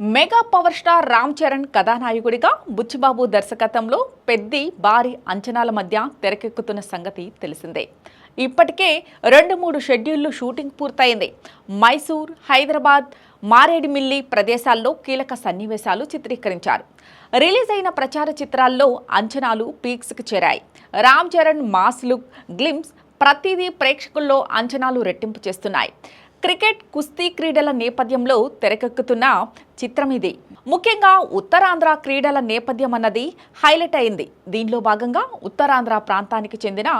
Mega power star Ram Charan కథానాయకుడిగా బుచ్చిబాబు దర్శకత్వంలో పెద్ది భారీ అంచనాల మధ్య తెరకెక్కుతున్న సంగతి తెలిసిందే. ఇప్పటికే రెండు మూడు షెడ్యూళ్ళు షూటింగ్ పూర్తయింది. మైసూర్ హైదరాబాద్ మారేడుమిల్లి ప్రదేశాల్లో కీలక సన్నివేశాలు చిత్రీకరించారు. రిలీజ్ అయిన ప్రచార చిత్రాల్లో అంచనాలు పీక్స్కి చేరాయి. Ram Charan mass look glimpse ప్రతిదీ ప్రేక్షకుల్లో అంచనాలు రెట్టింపు చేస్తున్నాయి. క్రికెట్ కుస్తీ క్రీడల నేపథ్యంలో తెరకెక్కుతున్న చిత్రం ఇది. ముఖ్యంగా ఉత్తరాంధ్ర క్రీడల నేపథ్యం అన్నది హైలైట్ అయింది. దీనిలో భాగంగా ఉత్తరాంధ్ర ప్రాంతానికి చెందిన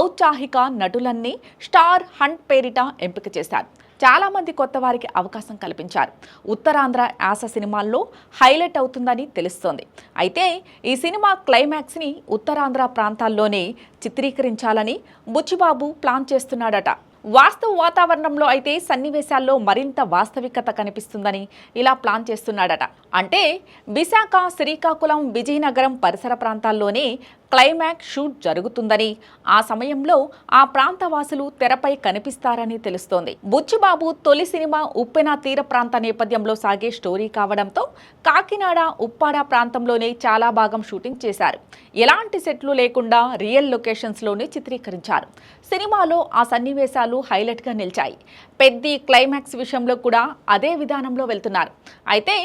ఔత్సాహిక నటులన్నీ స్టార్ హంట్ పేరిట ఎంపిక చేశారు. చాలామంది కొత్త వారికి అవకాశం కల్పించారు. ఉత్తరాంధ్ర యాస సినిమాల్లో హైలైట్ అవుతుందని తెలుస్తోంది. అయితే ఈ సినిమా క్లైమాక్స్ని ఉత్తరాంధ్ర ప్రాంతాల్లోనే చిత్రీకరించాలని బుచ్చిబాబు ప్లాన్ చేస్తున్నాడట. వాస్తవ వాతావరణంలో అయితే సన్నివేశాల్లో మరింత వాస్తవికత కనిపిస్తుందని ఇలా ప్లాన్ చేస్తున్నాడట. అంటే విశాఖ శ్రీకాకుళం విజయనగరం పరిసర ప్రాంతాల్లోనే క్లైమాక్స్ షూట్ జరుగుతుందని ఆ సమయంలో ఆ ప్రాంత వాసులు తెరపై కనిపిస్తారని తెలుస్తోంది. బుచ్చిబాబు తొలి సినిమా ఉప్పెన తీర ప్రాంత నేపథ్యంలో సాగే స్టోరీ కావడంతో కాకినాడ ఉప్పాడ ప్రాంతంలోనే చాలా భాగం షూటింగ్ చేశారు. ఎలాంటి సెట్లు లేకుండా రియల్ లొకేషన్స్లోనే చిత్రీకరించారు. సినిమాలో ఆ సన్నివేశాలు హైలైట్గా నిలిచాయి. పెద్ది క్లైమాక్స్ విషయంలో కూడా అదే విధానంలో వెళ్తున్నారు. అయితే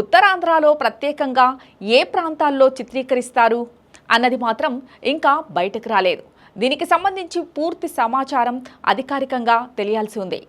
ఉత్తరాంధ్రలో ప్రత్యేకంగా ఏ ప్రాంతాల్లో చిత్రీకరిస్తారు అన్నది మాత్రం ఇంకా బయటకు రాలేదు. దీనికి సంబంధించి పూర్తి సమాచారం అధికారికంగా తెలియాల్సి ఉంది.